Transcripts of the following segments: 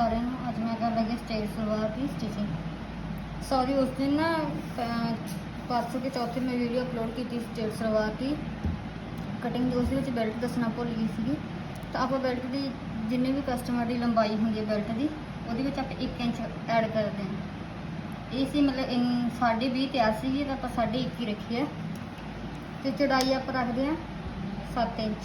ਸਾਰਿਆਂ ਨੂੰ ਅੱਜ ਮੈਂ ਕਰਨ ਲੱਗੀ ਸਟੇਜ ਸਲਵਾਰ ਦੀ ਸਟਿਚਿੰਗ ਸੌਰੀ ਉਸ ਦਿਨ ਨਾ ਅਹ, ਪਰਸੋਂ ਕੇ ਚੌਥੇ ਮੈਂ ਵੀਡੀਓ ਅਪਲੋਡ ਕੀਤੀ ਸਟੇਜ ਸਲਵਾਰ ਦੀ। ਕਟਿੰਗ ਉਸ ਵਿੱਚ ਬੈਲਟ ਦੱਸਣਾ ਭੁੱਲ ਗਈ ਸੀਗੀ। ਤਾਂ ਆਪਾਂ ਬੈਲਟ ਦੀ ਜਿੰਨੇ ਵੀ ਕਸਟਮਰ ਦੀ ਲੰਬਾਈ ਹੁੰਦੀ ਹੈ ਬੈਲਟ ਦੀ ਉਹਦੇ ਵਿੱਚ ਆਪਾਂ 1 ਇੰਚ ਐਡ ਕਰਦੇ ਹਾਂ। ਇਹ ਸੀ ਮਤਲਬ ਇਨ- ਸਾਢੇ 20 ਤਿਆਰ ਸੀਗੀ ਤਾਂ ਆਪਾਂ ਸਾਢੇ 21 ਹੀ ਰੱਖੀ ਹੈ। ਤੇ ਚੜਾਈ ਆਪਾਂ ਰੱਖਦੇ ਹਾਂ 7 ਇੰਚ।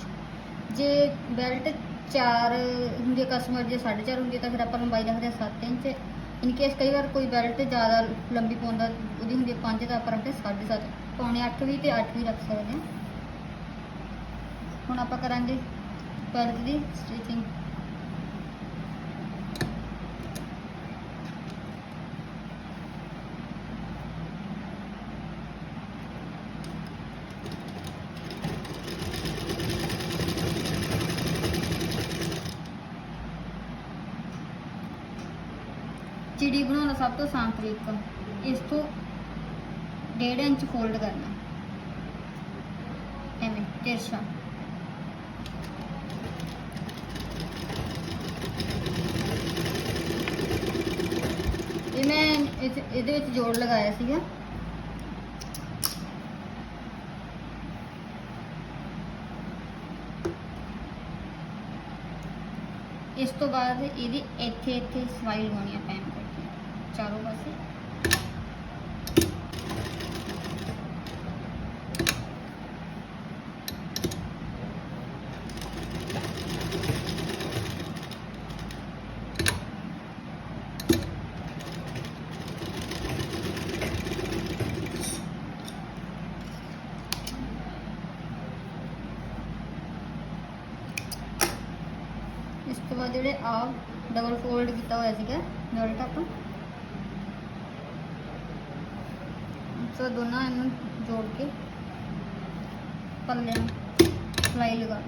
ਜੇ ਬੈਲਟ ਚਾਰ ਹੁੰਦੀ ਹੈ ਕਸਟਮਰ ਜੇ 4.5 ਹੁੰਦੀ ਹੈ ਤਾਂ ਫਿਰ ਆਪਾਂ ਲੰਬਾਈ ਰੱਖਦੇ ਹਾਂ 7 ਇੰਚ। ਇਨ ਕੇਸ ਕਈ ਵਾਰ ਕੋਈ ਬੈਲਟ ਜ਼ਿਆਦਾ ਲੰਬੀ ਪਾਉਂਦਾ ਉਹਦੀ ਹੁੰਦੀ ਹੈ 5 ਤਾਂ ਆਪਾਂ ਰੱਖਦੇ 7.5 ਪੌਣੇ 8 ਵੀ ਤੇ 8 ਵੀ ਰੱਖ ਸਕਦੇ ਹਾਂ ਹੁਣ ਆਪਾਂ ਕਰਾਂਗੇ ਬੈਲਟ ਦੀ ਸਟਿਚਿੰਗ ਚਿੜੀ ਬਣਾਉਣ ਦਾ ਸਭ ਇਸ ਤੋਂ 1.5 ਇੰਚ ਫੋਲਡ ਕਰਨਾ। ਐਵੇਂ ਤਿਰਛਾ ਇਹ ਮੈਂ ਇਹਦੇ ਵਿੱਚ ਜੋੜ ਲਗਾਇਆ ਸੀਗਾ। ਇਸ ਤੋਂ ਬਾਅਦ ਇਹਦੀ ਇੱਥੇ ਇੱਥੇ ਸਵਾਈ ਲਗਾਉਣੀ ਆ ਪੈਨ ਕਰਕੇ ਚਾਰੋਂ ਪਾਸੇ ਇਸ ਤੋਂ ਬਾਅਦ ਜਿਹੜੇ ਆ ਡਬਲ ਫੋਲਡ ਕੀਤਾ ਹੋਇਆ ਸੀਗਾ ਬੈਲਟ ਆਪਾਂ ਸੋ ਦੋਨਾਂ ਇਹਨੂੰ ਜੋੜ ਕੇ ਪੱਲੇ ਨੂੰ ਸਲਾਈ ਲਗਾ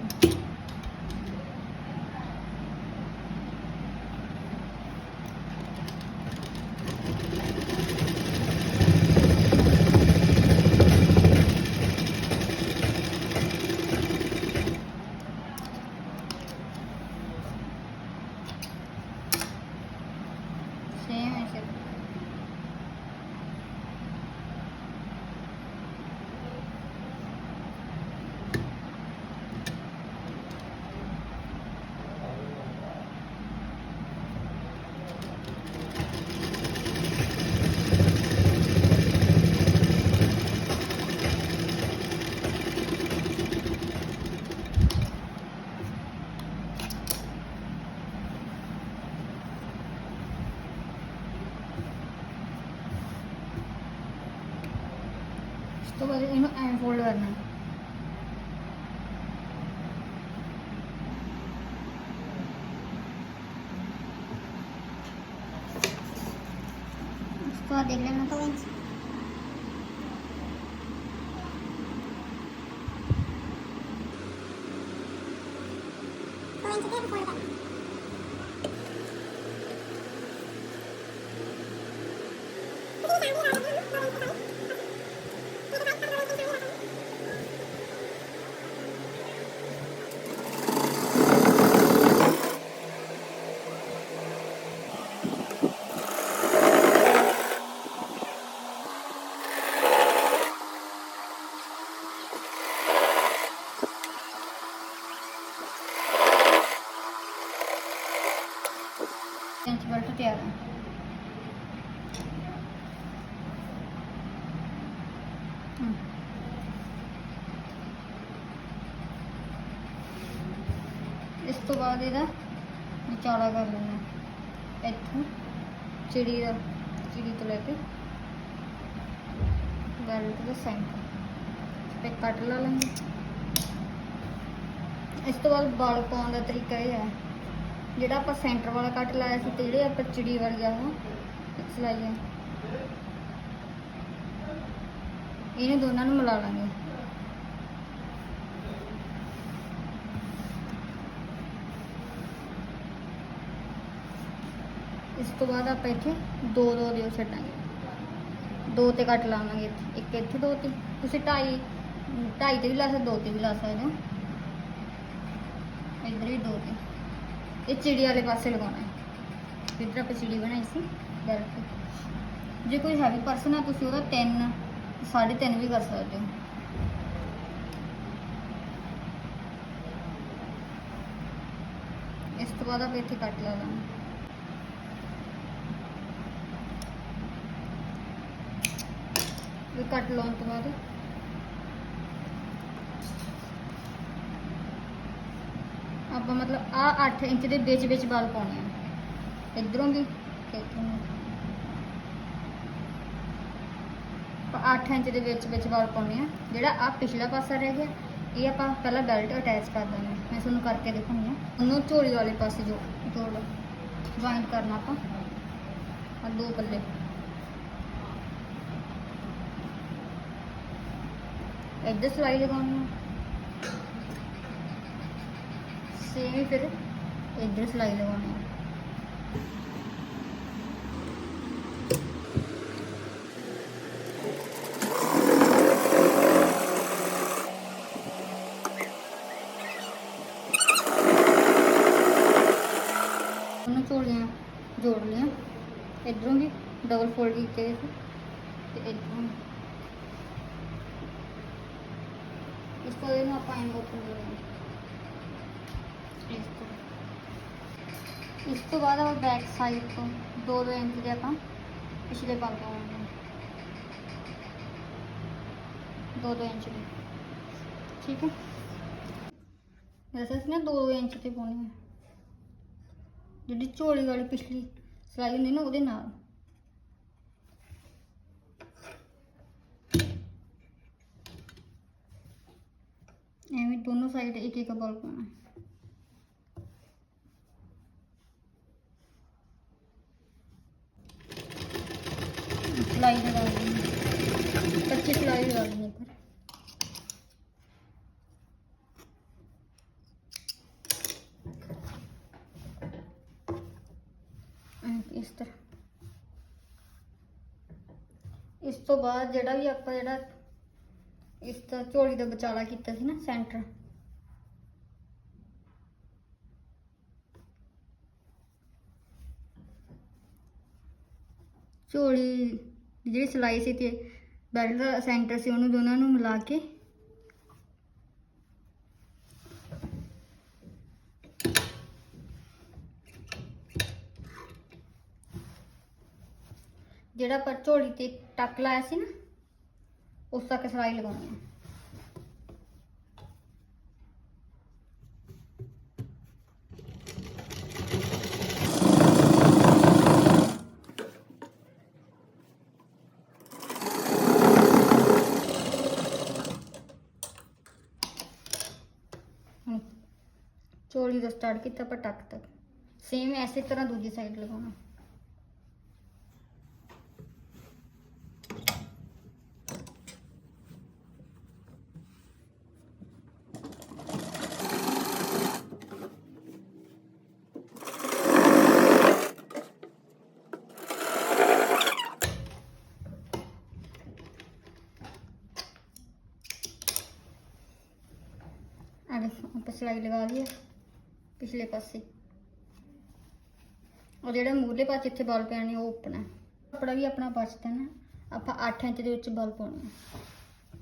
ਇਹਨੂੰ ਐਂ ਫੋਲਡ ਕਰਨਾ ਉਸ ਤੋਂ ਬਾਅਦ ਬਾਅਦ ਇਹਦਾ ਵਿਚਾਲਾ ਕਰ ਲੈਣਾ ਇੱਥੋਂ ਚਿੜੀ ਦਾ, ਚਿੜੀ ਤੋਂ ਲੈ ਕੇ ਬੈਲਟ ਦਾ ਸੈਂਟਰ। ਤੇ ਕੱਟ ਲਾ ਲਾਂਗੇ ਇਸ ਤੋਂ ਬਾਅਦ ਬਾਲ ਪਾਉਣ ਦਾ ਤਰੀਕਾ ਇਹ ਹੈ, ਜਿਹੜਾ ਆਪਾਂ ਸੈਂਟਰ ਵਾਲਾ ਕੱਟ ਲਾਇਆ ਸੀ, ਤੇ ਜਿਹੜੇ ਆਪਾਂ ਚਿੜੀ ਵਾਲੀ ਆ ਉਹ ਸਿਲਾਈ ਦੋਨਾਂ ਨੂੰ ਮਿਲਾ ਲਾਂਗੇ। ਇਸ ਤੋਂ ਬਾਅਦ ਆਪਾਂ ਇੱਥੇ ਦੋ ਦੋ ਦਿਓ ਛੱਡਾਂਗੇ ਦੋ ਤੇ ਕੱਟ ਲਾਵਾਂਗੇ ਇੱਥੇ ਇੱਕ ਇੱਥੇ ਦੋ ਤੇ ਤੁਸੀਂ ਢਾਈ ਢਾਈ ਤੇ ਵੀ ਲਾ ਸਕਦੇ ਦੋ ਤੇ ਵੀ ਲਾ ਸਕਦੇ ਹੋ ਇੱਧਰ ਵੀ ਦੋ ਤੇ ਇਹ ਚਿੜੀ ਵਾਲੇ ਪਾਸੇ ਲਗਾਉਣਾ ਹੈ ਫਿਰ ਆਪਾਂ ਚਿੜੀ ਬਣਾਈ ਸੀ ਬੈਲਟ ਜੇ ਕੋਈ ਹੈਵੀ ਪਰਸਨ ਆ ਤੁਸੀਂ ਉਹਦਾ 3 3.5 ਵੀ ਕਰ ਸਕਦੇ ਹੋ ਇਸ ਤੋਂ ਬਾਅਦ ਆਪਾਂ ਇੱਥੇ ਕੱਟ ਲਾ ਦਾਂਗੇ ਕੱਟ ਲਾਉਣ ਤੋਂ ਬਾਅਦ। ਆਪਾਂ ਮਤਲਬ ਆ 8 ਇੰਚ ਦੇ ਵਿੱਚ ਵਿੱਚ ਵਾਲ ਪਾਉਣੇ ਆ। ਇਧਰੋਂ ਵੀ ਤੇ ਆਪਾਂ 8 ਇੰਚ ਦੇ ਵਿੱਚ ਵਿੱਚ ਵਾਲ ਪਾਉਣੇ ਆ। ਜਿਹੜਾ ਆ ਪਿਛਲਾ ਪਾਸਾ ਰਹਿ ਗਿਆ, ਇਹ ਆਪਾਂ ਪਹਿਲਾਂ ਬੈਲਟ ਅਟੈਚ ਕਰ ਦਾਂਗੇ ਮੈਂ ਤੁਹਾਨੂੰ ਕਰਕੇ ਦਿਖਾਉਂਦੀ ਆ ਉਹਨੂੰ ਝੋਲੀ ਵਾਲੇ ਪਾਸੇ ਜੋ ਜੋੜ ਜੁਆਇੰਟ ਕਰਨਾ ਆਪਾਂ। ਆ ਦੋ ਪੱਲੇ। ਇੱਧਰ ਸਿਲਾਈ ਲਗਾਉਣੀ ਆ। ਸੇਮ ਹੀ ਫਿਰ ਇੱਧਰ ਸਿਲਾਈ ਲਗਾਉਣੀ ਆ। ਉਹਨੂੰ ਝੋਲੀਆਂ ਜੋੜ ਲਿਆ। ਇਧਰੋਂ ਵੀ ਡਬਲ ਫੋਲਡ ਕੀਤੇ ਹੋਏ ਸੀ। ਤੇ ਇਧਰੋਂ ਇਸ ਤੋਂ ਇਹਨੂੰ ਆਪਾਂ ਐਂਡ ਓਪਨ ਕਰਾਂਗੇ ਇਸ ਤੋਂ ਇਸ ਤੋਂ ਬਾਅਦ ਆਪਾਂ ਬੈਕ ਸਾਈਡ ਤੋਂ 2-2 ਇੰਚ ਦੇ ਆਪਾਂ ਪਿਛਲੇ ਪਾ ਪਾਵਾਂਗੇ 2-2 ਇੰਚ ਦੇ ਠੀਕ ਹੈ ਵੈਸੇ ਅਸੀਂ ਨਾ 2 ਇੰਚ ਤੇ ਪਾਉਣੀ ਹੈ ਜਿਹੜੀ ਝੋਲੀ ਵਾਲੀ ਪਿਛਲੀ ਸਿਲਾਈ ਹੁੰਦੀ ਨਾ ਉਹਦੇ ਨਾਲ ਐਵੇਂ ਦੋਨੋਂ ਸਾਈਡ ਇੱਕ ਇੱਕ ਬਲ ਪਾਉਣਾ ਸਿਲਾਈ ਲਗਾ ਦੇਣੀ ਕੱਚੀ ਸਿਲਾਈ ਲਗਾ ਦੇਣੀ ਇੱਧਰ ਐਂ ਇਸ ਤਰ੍ਹਾਂ ਇਸ ਤੋਂ ਬਾਅਦ ਜਿਹੜਾ ਵੀ ਆਪਾਂ ਜਿਹੜਾ ਇਸ ਦਾ ਝੋਲੀ ਦਾ ਵਿਚਾਲਾ ਕੀਤਾ ਸੀ ਨਾ, ਸੈਂਟਰ। ਝੋਲੀ ਜਿਹੜੀ ਸਿਲਾਈ ਸੀ ਤੇ ਬੈਲਟ ਦਾ ਸੈਂਟਰ ਸੀ, ਉਹਨੂੰ ਦੋਨਾਂ ਨੂੰ ਮਿਲਾ ਕੇ ਜਿਹੜਾ ਪਰ ਝੋਲੀ ਤੇ ਟੱਕ ਲਾਇਆ ਸੀ ਨਾ ਉਸ ਤੱਕ ਸਿਲਾਈ ਲਗਾਉਣੀ ਹੈ ਹੁਣ ਚੋਲੀ ਦਾ ਸਟਾਰਟ ਕੀਤਾ ਆਪਾਂ ਟੱਕ ਤੱਕ ਸੇਮ ਐਸੇ ਤਰ੍ਹਾਂ ਦੂਜੀ ਸਾਈਡ ਲਗਾਉਣਾ ਆ ਦੇਖੋ ਆਪਾਂ ਸਿਲਾਈ ਲਗਾ ਲਈਏ ਪਿਛਲੇ ਪਾਸੇ। ਉਹ ਜਿਹੜਾ ਮੂਹਰਲੇ ਪਾਸੇ ਇੱਥੇ ਬਲ ਪੈਣੀ ਉਹ ਓਪਨ ਹੈ ਕੱਪੜਾ ਵੀ ਆਪਣਾ ਬਚਦਾ ਨਾ, ਆਪਾਂ 8 ਇੰਚ ਦੇ ਵਿੱਚ ਬਲ ਪਾਉਣੇ ਆ।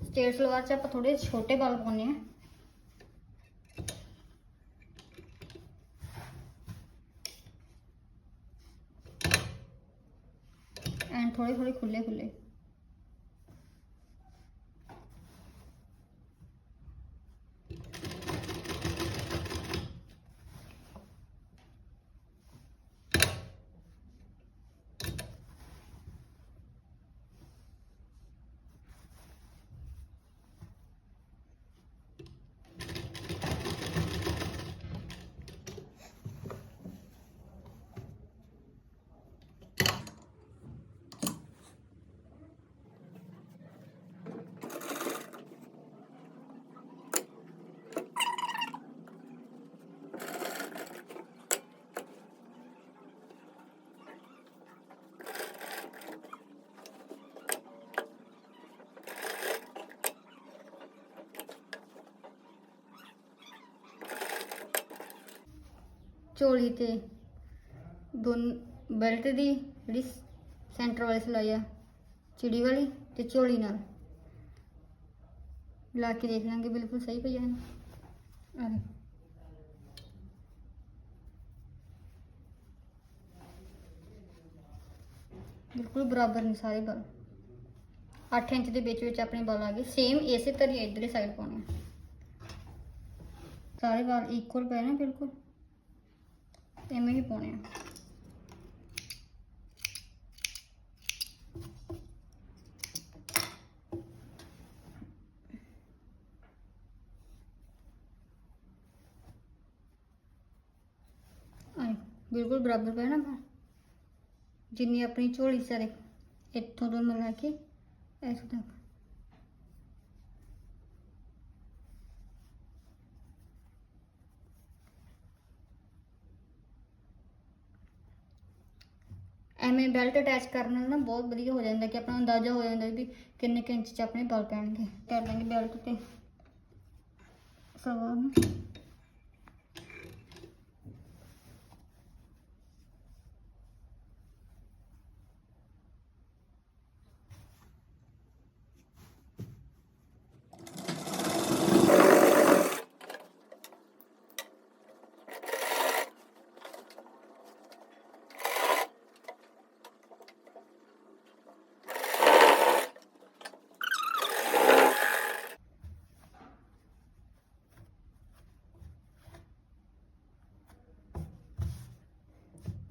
ਸਟੇਟ ਸਲਵਾਰ 'ਚ ਆਪਾਂ ਥੋੜੇ ਛੋਟੇ ਬਲ ਪਾਉਣੇ ਆ ਐਂਡ ਥੋੜੇ ਥੋੜੇ ਖੁੱਲੇ ਖੁੱਲੇ ਝੋਲੀ ਤੇ ਦੋਨ, ਬੈਲਟ ਦੀ ਜਿਹੜੀ ਸੈਂਟਰ ਵਾਲੀ ਸਿਲਾਈ ਆ, ਚਿੜੀ ਵਾਲੀ ਤੇ ਝੋਲੀ ਨਾਲ। ਲਾ ਕੇ ਦੇਖ ਲਾਂਗੇ, ਬਿਲਕੁਲ ਸਹੀ ਪਈ ਹੈ ਨਾ ਆ ਬਿਲਕੁਲ ਬਰਾਬਰ ਨੇ ਸਾਰੇ ਬਲ। 8 ਇੰਚ ਦੇ ਵਿੱਚ ਵਿੱਚ ਆਪਣੇ ਬਲ ਆ ਗਏ। ਸੇਮ ਇਸੇ ਤਰ੍ਹਾਂ ਹੀ ਸਾਈਡ ਪਾਉਣੇ ਸਾਰੇ ਵਾਲ ਇਕੁਅਲ ਪਏ ਨੇ, ਬਿਲਕੁਲ। ਐਵੇਂ ਹੀ ਪਾਉਣੇ ਆ। ਬਿਲਕੁਲ ਬਰਾਬਰ ਪਏ ਨਾ ਜਿੰਨੀ ਆਪਣੀ ਝੋਲੀ ਸਾਰੇ ਇੱਥੋਂ ਤੋਂ ਮਿਲਾ ਕੇ ਇੱਥੋਂ ਤੱਕ। ਐਵੇਂ ਬੈਲਟ ਅਟੈਚ ਕਰਨ ਨਾਲ ਨਾ ਬਹੁਤ ਵਧੀਆ ਹੋ ਜਾਂਦਾ ਕਿ ਆਪਣਾ ਅੰਦਾਜ਼ਾ ਹੋ ਜਾਂਦਾ ਵੀ ਕਿੰਨੇ ਕੁ ਇੰਚ ਚ ਆਪਣੇ ਬਲ ਪੈਣਗੇ ਕਰ ਦਾਂਗੇ ਬੈਲਟ ਤੇ ਸਵਾ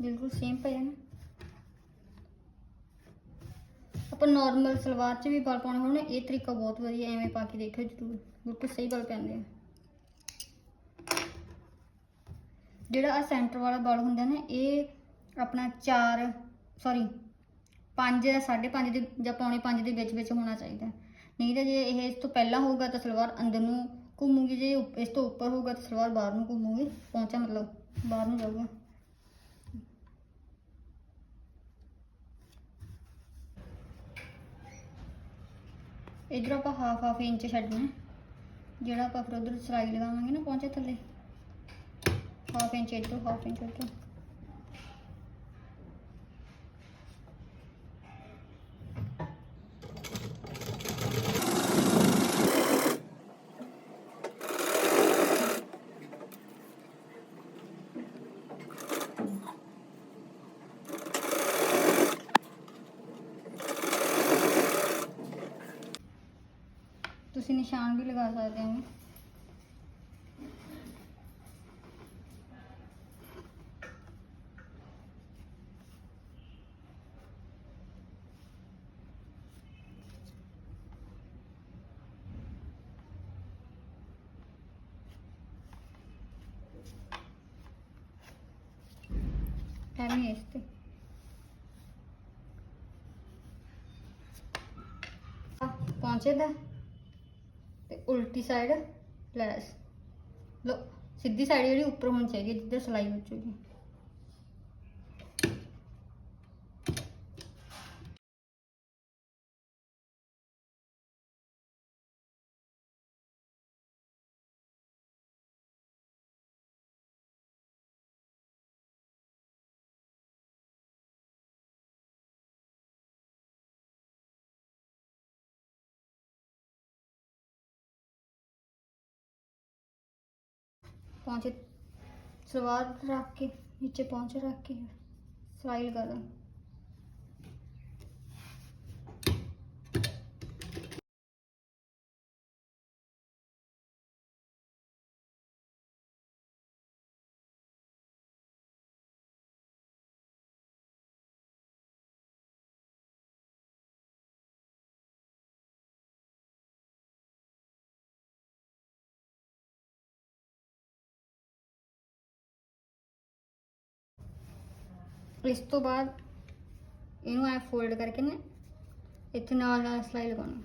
ਬਿਲਕੁਲ ਸੇਮ ਪਿਆ ਨਾ। ਆਪਾਂ ਨਾਰਮਲ ਸਲਵਾਰ 'ਚ ਵੀ ਬਲ ਪਾਉਣੇ ਹੋਣ, ਇਹ ਤਰੀਕਾ ਬਹੁਤ ਵਧੀਆ, ਐਵੇਂ ਪਾ ਕੇ ਦੇਖਿਓ ਜ਼ਰੂਰ। ਬਿਲਕੁਲ ਸਹੀ ਬਲ ਪੈਂਦੇ ਆ। ਜਿਹੜਾ ਆ ਸੈਂਟਰ ਵਾਲਾ ਬਲ ਹੁੰਦਾ ਨਾ, ਇਹ ਆਪਣਾ 4 ਸੌਰੀ 5 5.5 ਦੇ ਜਾਂ ਪੌਣੇ 5 ਦੇ ਵਿੱਚ ਵਿੱਚ ਹੋਣਾ ਚਾਹੀਦਾ। ਨਹੀਂ ਤਾਂ ਜੇ ਇਹ ਇਸ ਤੋਂ ਪਹਿਲਾਂ ਹੋਊਗਾ ਤਾਂ ਸਲਵਾਰ ਅੰਦਰ ਨੂੰ ਘੁੰਮੂਗੀ, ਜੇ ਇਸ ਤੋਂ ਉੱਪਰ ਹੋਊਗਾ ਤਾਂ ਸਲਵਾਰ ਬਾਹਰ ਨੂੰ ਘੁੰਮੂਗੀ। ਪਹੁੰਚਾ ਮਤਲਬ, ਬਾਹਰ ਨੂੰ ਜਾਊਗਾ। ਇਧਰ ਆਪਾਂ ਹਾਫ ਹਾਫ ਇੰਚ ਛੱਡਣਾ ਹੈ। ਜਿਹੜਾ ਆਪਾਂ ਫਿਰ ਉਧਰ ਸਲਾਈ ਲਗਾਵਾਂਗੇ ਨਾ ਪਹੁੰਚੇ ਥੱਲੇ ਹਾਫ ਇੰਚ ਇਧਰ ਹਾਫ ਇੰਚ ਉਧਰ ਤੁਸੀਂ ਨਿਸ਼ਾਨ ਵੀ ਲਗਾ ਸਕਦੇ ਹੋ। ਐਵੇਂ ਇਸ ਤੇ। ਪਹੁੰਚੇ ਦਾ ਉਲਟੀ ਸਾਈਡ ਲੈਸ। ਲੋ ਸਿੱਧੀ ਸਾਈਡ ਜਿਹੜੀ ਉੱਪਰ ਹੋਣੀ ਚਾਹੀਦੀ ਹੈ ਜਿੱਧਰ ਸਲਾਈ ਵੱਜੂਗੀ ਪਹੁੰਚੇ ਸਲਵਾਰ ਰੱਖ ਕੇ ਨੀਚੇ ਪਹੁੰਚੇ ਰੱਖ ਕੇ ਸਲਾਈ ਲਗਾ ਦਾਂ ਇਸ ਤੋਂ ਬਾਅਦ ਇਹਨੂੰ ਐ ਫੋਲਡ ਕਰਕੇ ਨਾ ਇੱਥੇ ਨਾਲ ਨਾਲ ਸਲਾਈ ਲਗਾਉਣੀ।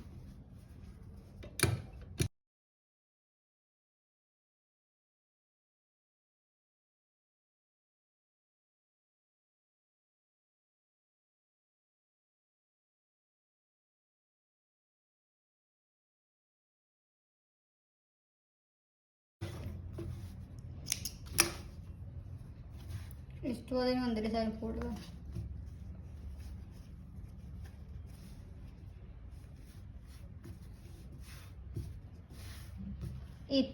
इतनी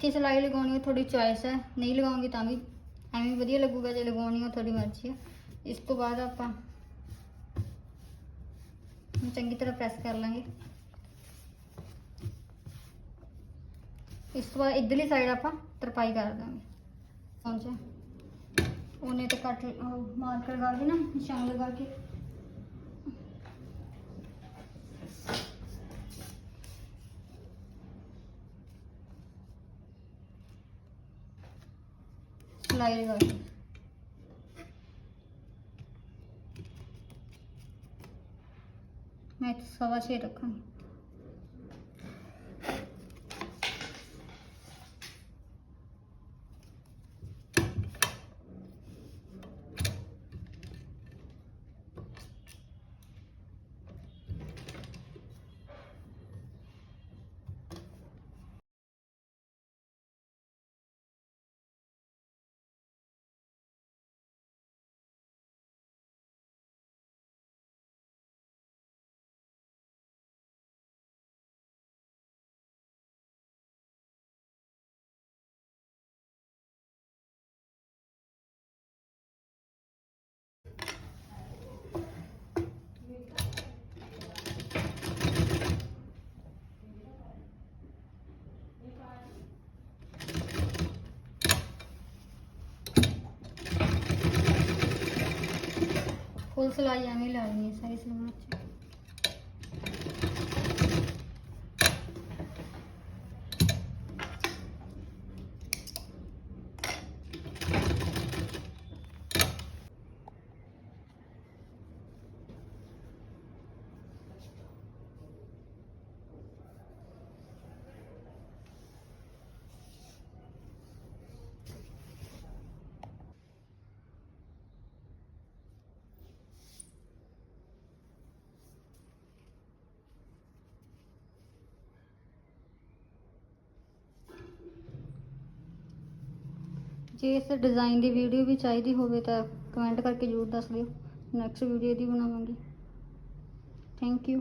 तो सिलाई लगानी थोड़ी चॉइस है। नहीं लगाऊँगी तो भी। एवं वजिए लगेगा जो लगा थोड़ी मर्ज़ी है। इस तो बाद चंकी तरह प्रेस कर लेंगे। इस तो बाद इधरली साइड आप तरपाई कर देंगे। ਉਹਨੇ ਤੇ ਕੱਟ ਮਾਰਕਰ ਲਗਾ ਕੇ ਨਾ ਨਿਸ਼ਾਨ ਲਗਾ ਕੇ ਸਿਲਾਈ ਲਗਾ ਕੇ ਮੈਂ ਇੱਥੇ ਸਵਾ ਛੇ ਰੱਖਾਂਗੀ ਫੁੱਲ ਸਿਲਾਈ ਐਵੇਂ ਹੀ ਲਾਣੀ ਹੈ ਸਾਰੀ ਜੇ ਇਸ ਡਿਜ਼ਾਈਨ ਦੀ ਵੀਡੀਓ ਵੀ ਚਾਹੀਦੀ ਹੋਵੇ ਤਾਂ ਕਮੈਂਟ ਕਰਕੇ ਜ਼ਰੂਰ ਦੱਸ ਦਿਓ। ਨੈਕਸਟ ਵੀਡੀਓ ਦੀ ਬਣਾਵਾਂਗੀ। Thank you